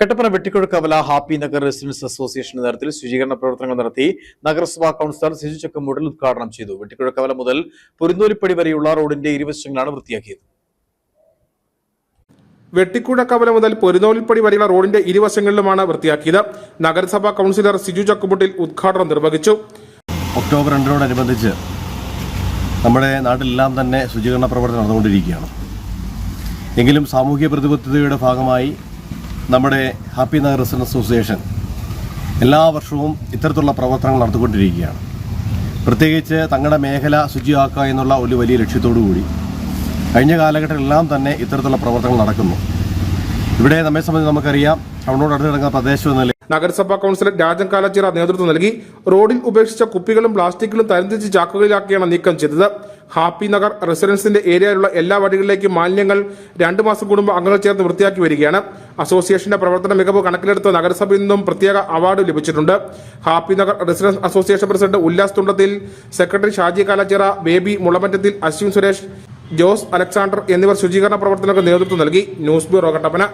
Kattappana Vettikkuzhakkavala Happy Nagar residence അസോസിയേഷന്റെ നേതൃത്വത്തിൽ ശുചീകരണ പ്രവർത്തനങ്ങൾ നടത്തി നഗരസഭാ കൌൺസിലർ സിജു ചക്കമ്പൂടൽ ഉദ്ഘാടനം ചെയ്തു. വെട്ടിക്കുഴക്കവല മുതൽ പുരുന്നൂലിപ്പടി വരെയുള്ള റോഡിന്റെ ഇരുവശങ്ങളാണ് വൃത്തിയാക്കിയത്. വെട്ടിക്കുഴ കവല മുതൽ പൊരുന്നോലിപ്പടി വരെയുള്ള റോഡിന്റെ ഇരുവശങ്ങളിലുമാണ് വൃത്തിയാക്കിയത്. നഗരസഭാ കൌൺസിലർ സിജു ചക്കുമുട്ടിൽ ഉദ്ഘാടനം നിർവഹിച്ചു. ഒക്ടോബർ രണ്ടിനോടനുബന്ധിച്ച് നമ്മുടെ നാട്ടിലെല്ലാം തന്നെ ശുചീകരണ പ്രവർത്തനം നടന്നുകൊണ്ടിരിക്കുകയാണ്. എങ്കിലും സാമൂഹ്യ പ്രതിബദ്ധതയുടെ ഭാഗമായി നമ്മുടെ ഹാപ്പി നഗർ റെസിഡൻസ് അസോസിയേഷൻ എല്ലാ വർഷവും ഇത്തരത്തിലുള്ള പ്രവർത്തനങ്ങൾ നടത്തിക്കൊണ്ടിരിക്കുകയാണ്. പ്രത്യേകിച്ച് തങ്ങളുടെ മേഖല ശുചിയാക്കുക എന്നുള്ള ഒരു വലിയ ലക്ഷ്യത്തോടു കൂടി കഴിഞ്ഞ കാലഘട്ടങ്ങളിലെല്ലാം തന്നെ ഇത്തരത്തിലുള്ള പ്രവർത്തനങ്ങൾ നടക്കുന്നു. ഇവിടെ നമ്മെ സംബന്ധിച്ച് നമുക്കറിയാം അവനോട് അടുത്ത് കിടക്കുന്ന പ്രദേശം നഗരസഭാ കൌൺസിലർ രാജൻ കാലച്ചിറ നേതൃത്വം നൽകി. റോഡിൽ ഉപേക്ഷിച്ച കുപ്പികളും പ്ലാസ്റ്റിക്കുകളും തരംതിരിച്ച് ചാക്കുകളിലാക്കിയാണ് നീക്കം ചെയ്തത്. ഹാപ്പി നഗർ റെസിഡൻസിന്റെ ഏരിയയിലുള്ള എല്ലാ വഴികളിലേക്കും മാലിന്യങ്ങൾ രണ്ടു മാസം കൂടുമ്പോൾ അംഗങ്ങൾ ചേർന്ന് വൃത്തിയാക്കി വരികയാണ്. അസോസിയേഷന്റെ പ്രവർത്തന മികവ് കണക്കിലെടുത്ത് നഗരസഭയിൽ നിന്നും പ്രത്യേക അവാർഡ് ലഭിച്ചിട്ടുണ്ട്. Happy Nagar residence association president Ullas Thundathil secretary Shaji Kalachira Baby Mulamattathil Ashwin Suresh Jose Alexander എന്നിവർ ശുചീകരണ പ്രവർത്തനങ്ങൾക്ക് നേതൃത്വം നൽകി. News bureau Kattappana.